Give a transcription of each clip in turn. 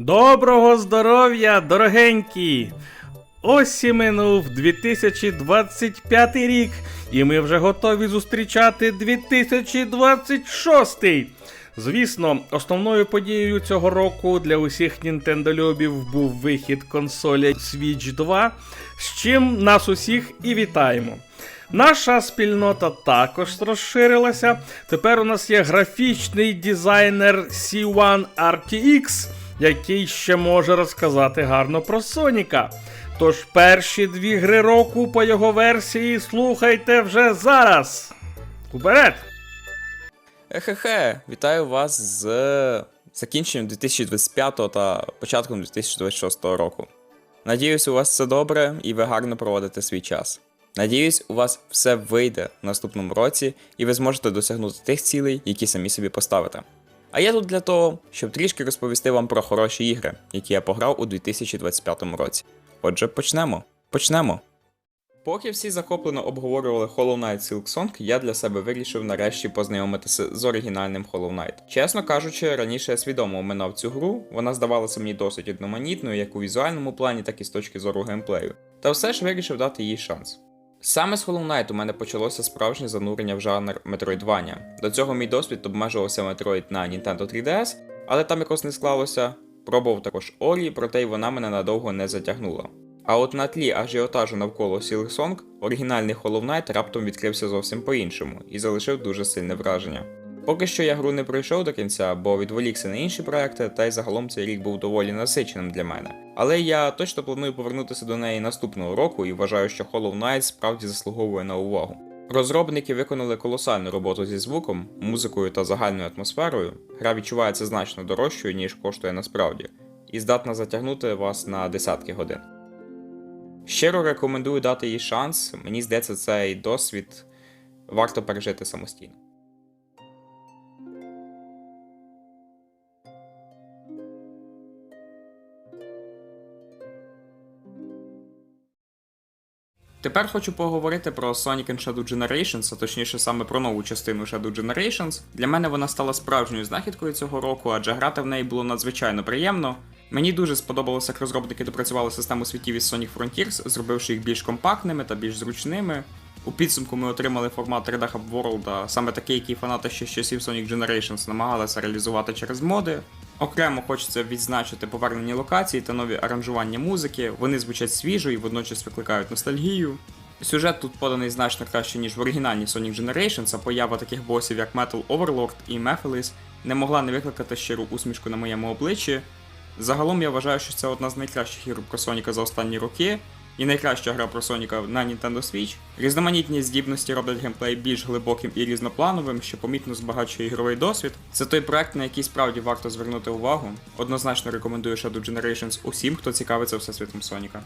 Доброго здоров'я, дорогенькі! Ось і минув 2025 рік, і ми вже готові зустрічати 2026. Звісно, основною подією цього року для усіх нінтендолюбів був вихід консолі Switch 2, з чим нас усіх і вітаємо. Наша спільнота також розширилася. Тепер у нас є графічний дизайнер C1 RTX, який ще може розказати гарно про Соніка. Тож перші дві гри року по його версії слухайте вже зараз. Уперед! Ехе-хе, вітаю вас з закінченням 2025 та початком 2026 року. Надіюсь, у вас все добре і ви гарно проводите свій час. Надіюсь, у вас все вийде в наступному році, і ви зможете досягнути тих цілей, які самі собі поставите. А я тут для того, щоб трішки розповісти вам про хороші ігри, які я пограв у 2025 році. Отже, почнемо. Почнемо. Поки всі захоплено обговорювали Hollow Knight Silksong, я для себе вирішив нарешті познайомитися з оригінальним Hollow Knight. Чесно кажучи, раніше я свідомо оминав цю гру, вона здавалася мені досить одноманітною як у візуальному плані, так і з точки зору геймплею. Та все ж вирішив дати їй шанс. Саме з Hollow Knight у мене почалося справжнє занурення в жанр Metroidvania. До цього мій досвід обмежувався Metroid на Nintendo 3DS, але там якось не склалося. Пробував також Орі, проте й вона мене надовго не затягнула. А от на тлі ажіотажу навколо Silksong, оригінальний Hollow Knight раптом відкрився зовсім по-іншому і залишив дуже сильне враження. Поки що я гру не пройшов до кінця, бо відволікся на інші проекти, та й загалом цей рік був доволі насиченим для мене. Але я точно планую повернутися до неї наступного року і вважаю, що Hollow Knight справді заслуговує на увагу. Розробники виконали колосальну роботу зі звуком, музикою та загальною атмосферою. Гра відчувається значно дорожчою, ніж коштує насправді, і здатна затягнути вас на десятки годин. Щиро рекомендую дати їй шанс. Мені здається, цей досвід варто пережити самостійно. Тепер хочу поговорити про Sonic and Shadow Generations, а точніше саме про нову частину Shadow Generations. Для мене вона стала справжньою знахідкою цього року, адже грати в неї було надзвичайно приємно. Мені дуже сподобалося, як розробники допрацювали систему світів із Sonic Frontiers, зробивши їх більш компактними та більш зручними. У підсумку ми отримали формат 3D Hub World, саме такий, який фанати ще з часів Sonic Generations намагалися реалізувати через моди. Окремо хочеться відзначити повернені локації та нові аранжування музики. Вони звучать свіжо і водночас викликають ностальгію. Сюжет тут поданий значно краще, ніж в оригінальній Sonic Generations, а поява таких босів, як Metal Overlord і Mephiles, не могла не викликати щиру усмішку на моєму обличчі. Загалом я вважаю, що це одна з найкращих ігор про Соніка за останні роки, і найкраща гра про Соніка на Nintendo Switch. Різноманітні здібності роблять геймплей більш глибоким і різноплановим, що помітно збагачує ігровий досвід. Це той проект, на який справді варто звернути увагу. Однозначно рекомендую Shadow Generations усім, хто цікавиться всесвітом Соніка.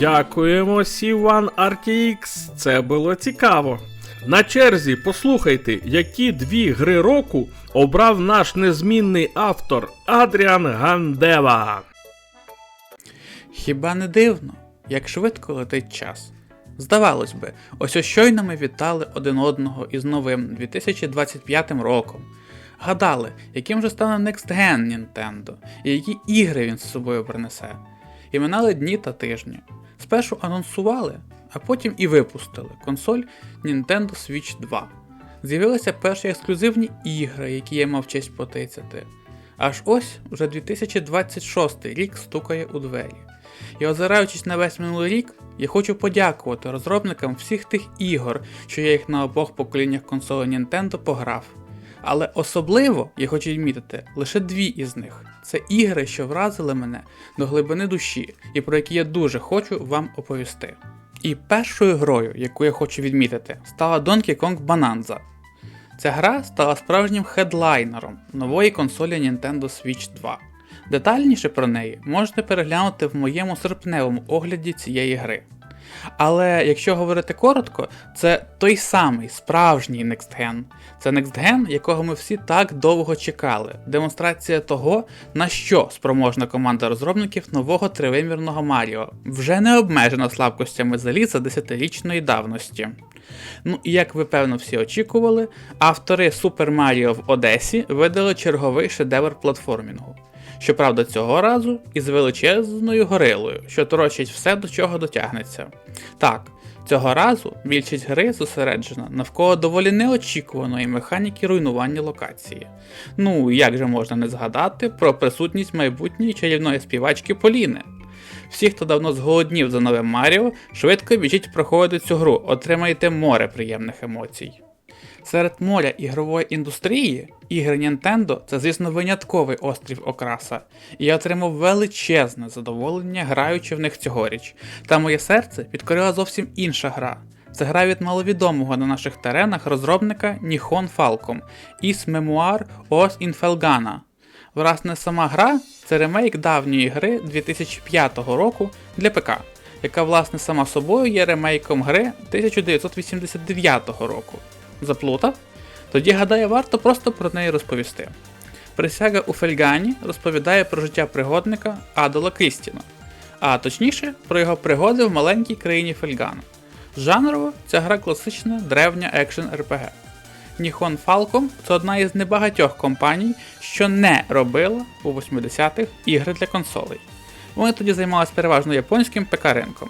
Дякуємо C1 RTX, це було цікаво. На черзі послухайте, які дві гри року обрав наш незмінний автор Адріан Гандева. Хіба не дивно, як швидко летить час? Здавалось би, ось щойно ми вітали один одного із новим 2025 роком. Гадали, яким же стане Next Gen Nintendo і які ігри він з собою принесе. І минали дні та тижні. Спершу анонсували, а потім і випустили консоль Nintendo Switch 2. З'явилися перші ексклюзивні ігри, які я мав честь потицяти. Аж ось уже 2026 рік стукає у двері. І озираючись на весь минулий рік, я хочу подякувати розробникам всіх тих ігор, що я їх на обох поколіннях консолей Nintendo пограв. Але особливо я хочу відмітити лише дві із них. Це ігри, що вразили мене до глибини душі, і про які я дуже хочу вам оповісти. І першою грою, яку я хочу відмітити, стала Donkey Kong Bonanza. Ця гра стала справжнім хедлайнером нової консолі Nintendo Switch 2. Детальніше про неї можете переглянути в моєму серпневому огляді цієї гри. Але якщо говорити коротко, це той самий справжній Next Gen. Це Next Gen, якого ми всі так довго чекали. Демонстрація того, на що спроможна команда розробників нового тривимірного Маріо, вже не обмежена слабкостями заліза десятирічної давності. Ну і як ви певно всі очікували, автори Super Mario в Одесі видали черговий шедевр платформінгу. Щоправда, цього разу із величезною горилою, що торочить все, до чого дотягнеться. Так, цього разу більшість гри зосереджена навколо доволі неочікуваної механіки руйнування локації. Ну, як же можна не згадати про присутність майбутньої чарівної співачки Поліни. Всі, хто давно зголоднів за новим Маріо, швидко біжіть проходити цю гру, отримаєте море приємних емоцій. Серед моря ігрової індустрії ігри Nintendo це, звісно, винятковий острів Окраса, і я отримав величезне задоволення, граючи в них цьогоріч. Та моє серце підкорила зовсім інша гра. Це гра від маловідомого на наших теренах розробника Nihon Falcom із мемуар in Felgana. Власне, сама гра це ремейк давньої гри 2005 року для ПК, яка, власне, сама собою є ремейком гри 1989 року. Заплутав? Тоді, гадаю, варто просто про неї розповісти. Присяга у Фельгані розповідає про життя пригодника Адола Крістіна, а точніше про його пригоди в маленькій країні Фельгана. Жанрово ця гра класична древня екшен РПГ. Nihon Falcom це одна із небагатьох компаній, що не робила у 80-х ігри для консолей. Вони тоді займалися переважно японським ПК-ринком.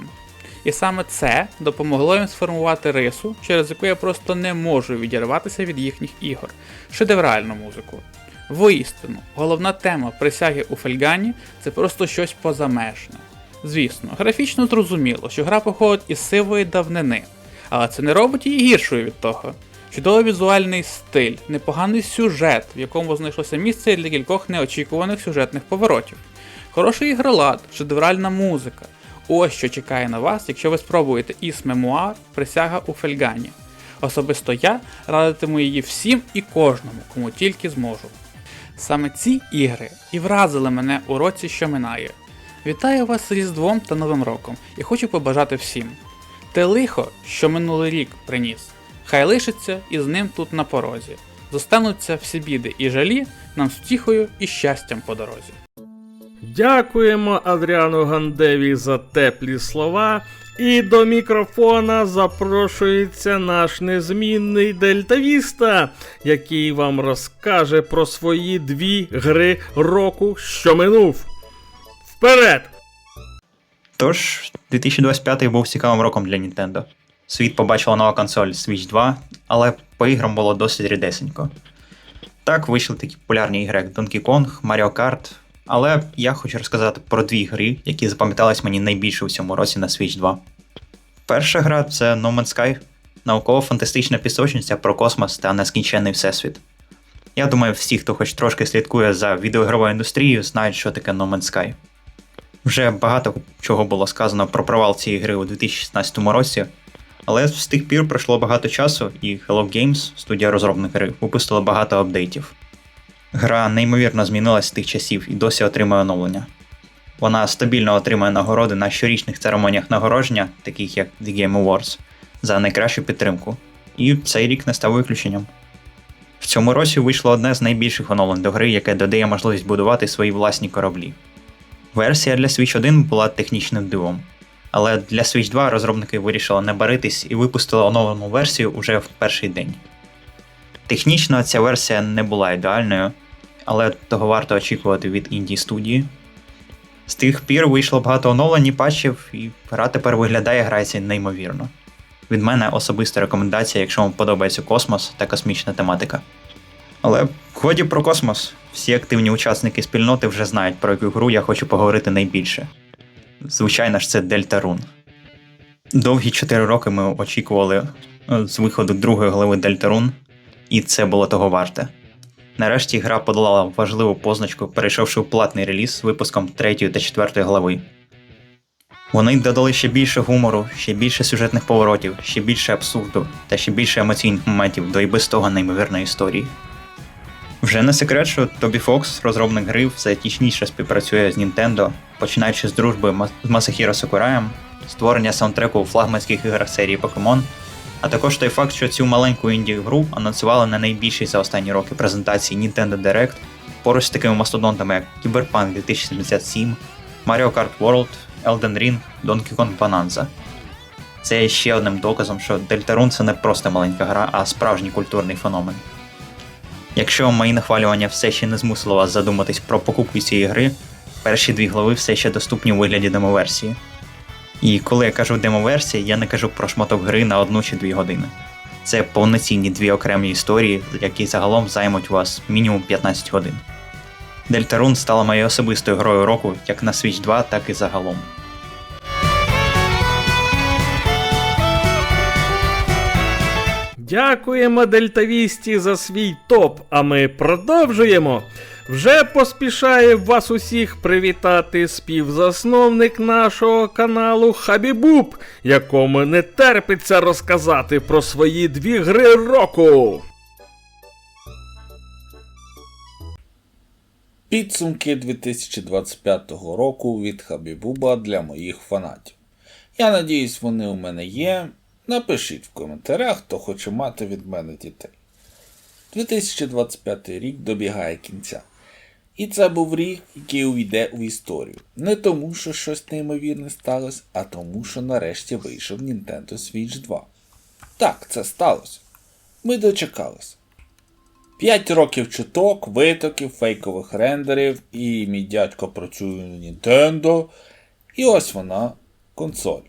І саме це допомогло їм сформувати рису, через яку я просто не можу відірватися від їхніх ігор шедевральну музику. Воістину, головна тема присяги у Фельгані це просто щось позамежне. Звісно, графічно зрозуміло, що гра походить із сивої давнини, але це не робить її гіршою від того. Чудовий візуальний стиль, непоганий сюжет, в якому знайшлося місце для кількох неочікуваних сюжетних поворотів, хороший ігролад, шедевральна музика. Ось що чекає на вас, якщо ви спробуєте із мемуар Присяга у Фельгані. Особисто я радитиму її всім і кожному, кому тільки зможу. Саме ці ігри і вразили мене у році, що минає. Вітаю вас з Різдвом та Новим роком і хочу побажати всім. Те лихо, що минулий рік приніс, хай лишиться і з ним тут на порозі. Зостануться всі біди і жалі нам з втіхою і щастям по дорозі. Дякуємо Адріану Гандеві за теплі слова. І до мікрофона запрошується наш незмінний Дельтавіста, який вам розкаже про свої дві гри року, що минув. Вперед! Тож, 2025 був цікавим роком для Nintendo. Світ побачила нова консоль Switch 2, але по іграм було досить рідесенько. Так, вийшли такі популярні ігри, як Donkey Kong, Mario Kart, але я хочу розказати про дві гри, які запам'ятались мені найбільше у цьому році на Switch 2. Перша гра це No Man's Sky, науково-фантастична пісочниця про космос та нескінченний всесвіт. Я думаю, всі, хто хоч трошки слідкує за відеоігровою індустрією, знають, що таке No Man's Sky. Вже багато чого було сказано про провал цієї гри у 2016 році, але з тих пір пройшло багато часу, і Hello Games, студія розробника гри, випустила багато апдейтів. Гра неймовірно змінилась з тих часів і досі отримує оновлення. Вона стабільно отримує нагороди на щорічних церемоніях нагородження, таких як The Game Awards, за найкращу підтримку. І цей рік не став виключенням. В цьому році вийшло одне з найбільших оновлень до гри, яке додає можливість будувати свої власні кораблі. Версія для Switch 1 була технічним дивом, але для Switch 2 розробники вирішили не баритись і випустили оновлену версію уже в перший день. Технічно ця версія не була ідеальною, але того варто очікувати від інді студії. З тих пір вийшло багато оновлень і патчів, і гра тепер виглядає грається неймовірно. Від мене особиста рекомендація, якщо вам подобається космос та космічна тематика. Але годі про космос. Всі активні учасники спільноти вже знають, про яку гру я хочу поговорити найбільше. Звичайно ж, це Deltarune. Довгі 4 роки ми очікували е, з виходу другої глави Deltarune, і це було того варте. Нарешті гра подолала важливу позначку, перейшовши в платний реліз з випуском 3 та 4 глави. Вони додали ще більше гумору, ще більше сюжетних поворотів, ще більше абсурду та ще більше емоційних моментів до і без того неймовірної історії. Вже не секрет, що Тобі Фокс, розробник гри, все тісніше співпрацює з Nintendo, починаючи з дружби з Масахіро Сакураєм, створення саундтреку у флагманських іграх серії Pokemon, а також той факт, що цю маленьку інді-гру анонсували на найбільшій за останні роки презентації Nintendo Direct поруч з такими мастодонтами, як Cyberpunk 2077, Mario Kart World, Elden Ring, Donkey Kong Bonanza. Це є ще одним доказом, що Deltarune це не просто маленька гра, а справжній культурний феномен. Якщо мої нахвалювання все ще не змусило вас задуматись про покупку цієї гри, перші дві глави все ще доступні у вигляді демоверсії. І коли я кажу демоверсія, я не кажу про шматок гри на одну чи дві години. Це повноцінні дві окремі історії, які загалом займуть у вас мінімум 15 годин. Deltarune стала моєю особистою грою року як на Switch 2, так і загалом. Дякуємо Дельтавісті за свій топ, а ми продовжуємо. Вже поспішає вас усіх привітати співзасновник нашого каналу Хабібуб, якому не терпиться розказати про свої дві гри року. Підсумки 2025 року від Хабібуба для моїх фанатів. Я надіюсь, вони у мене є. Напишіть в коментарях, хто хоче мати від мене дітей. 2025 рік добігає кінця. І це був рік, який увійде у історію. Не тому, що щось неймовірне сталося, а тому, що нарешті вийшов Nintendo Switch 2. Так, це сталося. Ми дочекалися. 5 років чуток, витоків, фейкових рендерів, і мій дядько працює на Nintendo. І ось вона, консоль.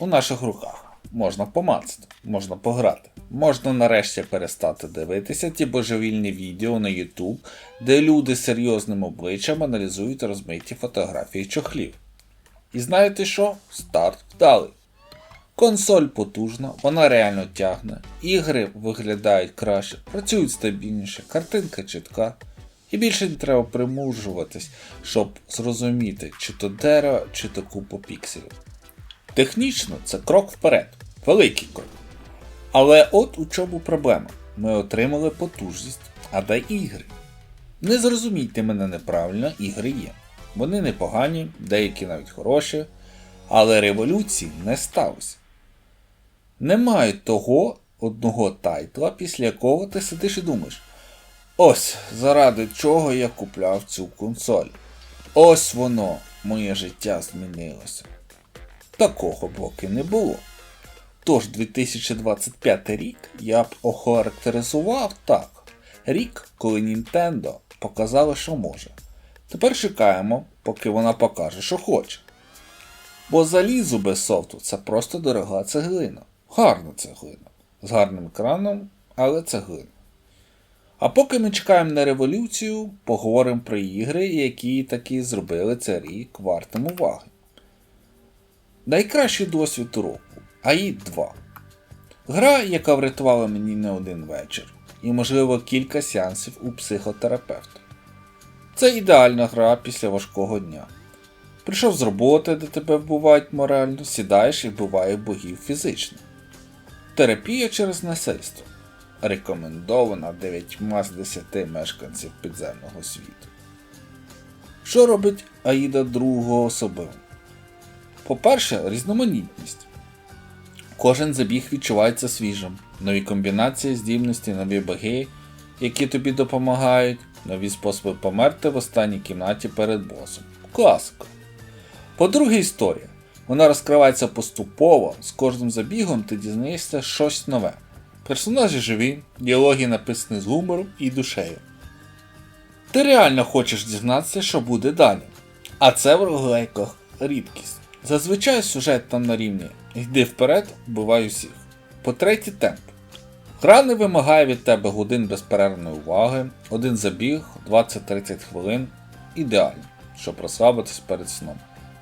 У наших руках. Можна помацати, можна пограти. Можна нарешті перестати дивитися ті божевільні відео на YouTube, де люди з серйозним обличчям аналізують розмиті фотографії чохлів. І знаєте що? Старт вдалий. Консоль потужна, вона реально тягне, ігри виглядають краще, працюють стабільніше, картинка чітка. І більше не треба примужуватись, щоб зрозуміти, чи то дерево, чи то купу пікселів. Технічно це крок вперед, великий крок. Але от у чому проблема. Ми отримали потужність, а де ігри. Не зрозумійте мене неправильно, ігри є. Вони непогані, деякі навіть хороші, але революції не сталося. Немає того одного тайтла, після якого ти сидиш і думаєш. Ось заради чого я купляв цю консоль. Ось воно, моє життя змінилося. Такого поки не було. Тож 2025 рік я б охарактеризував так. Рік, коли Nintendo показала, що може. Тепер чекаємо, поки вона покаже, що хоче. Бо залізо без софту це просто дорога цеглина. Гарна цеглина. З гарним екраном, але цеглина. А поки ми чекаємо на революцію, поговоримо про ігри, які таки зробили цей рік вартим уваги. Найкращий досвід року АІД 2. Гра, яка врятувала мені не один вечір, і, можливо, кілька сеансів у психотерапевта. Це ідеальна гра після важкого дня. Прийшов з роботи, де тебе вбивають морально, сідаєш і вбиває богів фізично. Терапія через насильство. Рекомендована 9 з 10 мешканців підземного світу. Що робить Аїда другого особливим? По-перше, різноманітність. Кожен забіг відчувається свіжим. Нові комбінації, здібності, нові боги, які тобі допомагають, нові способи померти в останній кімнаті перед босом. Класика. По-друге, історія. Вона розкривається поступово, з кожним забігом ти дізнаєшся щось нове. Персонажі живі, діалоги написані з гумором і душею. Ти реально хочеш дізнатися, що буде далі. А це в роглайках рідкість. Зазвичай сюжет там на рівні йди вперед, вбивай усіх. По-третє, темп. Гра не вимагає від тебе годин безперервної уваги, один забіг, 20-30 хвилин ідеально, щоб розслабитись перед сном.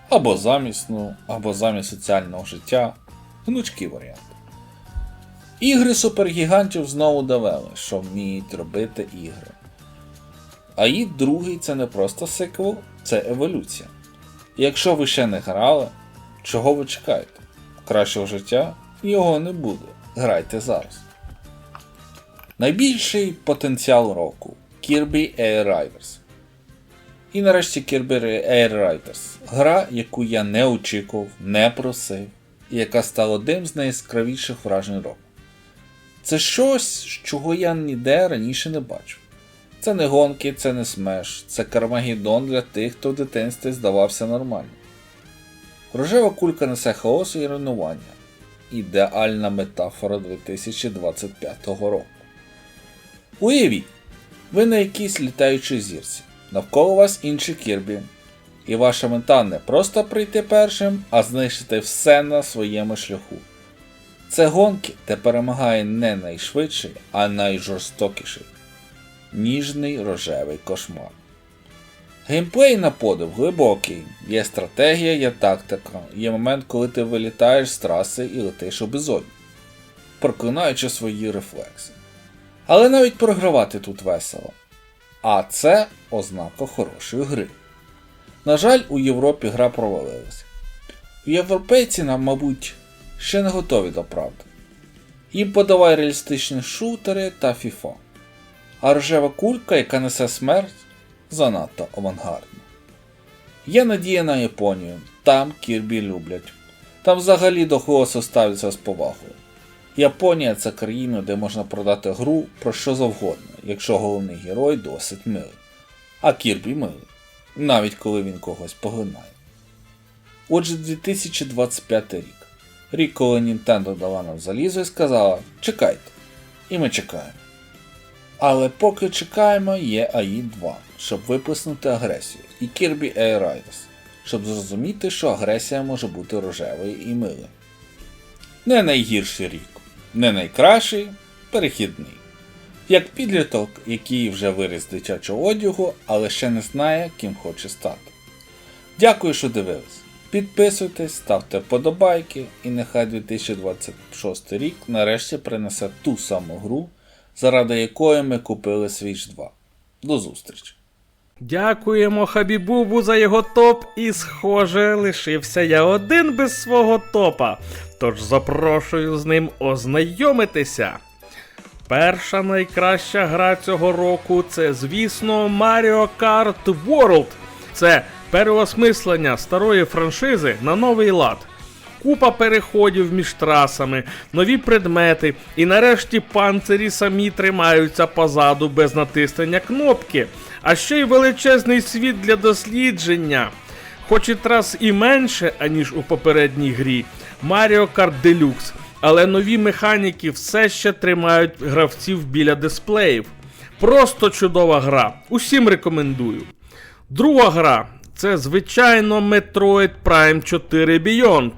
Або замість сну, або замість соціального життя. Гнучкі варіанти. Ігри супергігантів знову довели, що вміють робити ігри. А і другий це не просто сиквел, це еволюція. Якщо ви ще не грали, чого ви чекаєте? Кращого життя його не буде. Грайте зараз. Найбільший потенціал року Kirby Air Rivers. І нарешті Kirby Air Riders. Гра, яку я не очікував, не просив, і яка стала одним з найяскравіших вражень року. Це щось, чого я ніде раніше не бачив. Це не гонки, це не смеш, це Кармагеддон для тих, хто в дитинстві здавався нормальним. Рожева кулька несе хаосу і руйнування. Ідеальна метафора 2025 року. Уявіть, ви на якійсь літаючій зірці, навколо вас інші кірбі, і ваша мета не просто прийти першим, а знищити все на своєму шляху. Це гонки, де перемагає не найшвидший, а найжорстокіший ніжний рожевий кошмар. Геймплей на подив глибокий, є стратегія, є тактика, є момент, коли ти вилітаєш з траси і летиш у безодні, проклинаючи свої рефлекси. Але навіть програвати тут весело. А це ознака хорошої гри. На жаль, у Європі гра провалилася. Європейці нам, мабуть, ще не готові до правди. Їм подавай реалістичні шутери та FIFA. А рожева кулька, яка несе смерть, занадто авангардна. Є надія на Японію, там Кірбі люблять. Там взагалі до голосу ставляться з повагою. Японія це країна, де можна продати гру про що завгодно, якщо головний герой досить милий. А Кірбі милий, навіть коли він когось поглинає. Отже, 2025 рік. Рік, коли Nintendo дала нам залізо і сказала чекайте. І ми чекаємо. Але поки чекаємо, є AI 2, щоб виплеснути агресію, і Kirby Air Riders, щоб зрозуміти, що агресія може бути рожевою і милою. Не найгірший рік, не найкращий, перехідний. Як підліток, який вже виріс дитячого одягу, але ще не знає, ким хоче стати. Дякую, що дивились. Підписуйтесь, ставте вподобайки, і нехай 2026 рік нарешті принесе ту саму гру, заради якої ми купили Switch 2. До зустрічі! Дякуємо Хабібубу за його топ, і, схоже, лишився я один без свого топа. Тож запрошую з ним ознайомитися. Перша найкраща гра цього року це, звісно, Mario Kart World. Це переосмислення старої франшизи на новий лад. Купа переходів між трасами, нові предмети, і нарешті панцирі самі тримаються позаду без натиснення кнопки, а ще й величезний світ для дослідження. Хоч і трас і менше, аніж у попередній грі, Mario Kart Deluxe, але нові механіки все ще тримають гравців біля дисплеїв. Просто чудова гра. Усім рекомендую. Друга гра це звичайно Metroid Prime 4 Beyond.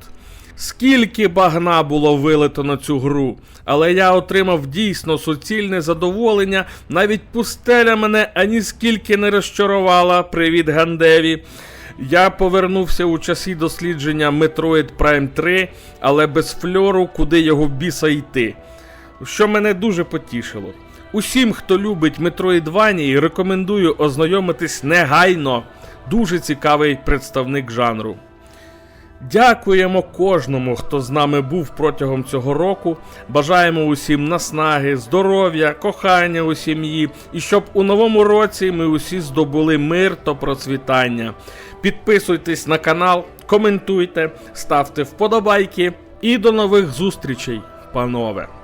Скільки багна було вилито на цю гру, але я отримав дійсно суцільне задоволення, навіть пустеля мене аніскільки не розчарувала. Привіт, Гандеві. Я повернувся у часі дослідження Metroid Prime 3, але без фльору, куди його біса йти. Що мене дуже потішило. Усім, хто любить Metroidvania, рекомендую ознайомитись негайно. Дуже цікавий представник жанру. Дякуємо кожному, хто з нами був протягом цього року. Бажаємо усім наснаги, здоров'я, кохання у сім'ї і щоб у новому році ми усі здобули мир та процвітання. Підписуйтесь на канал, коментуйте, ставте вподобайки і до нових зустрічей, панове!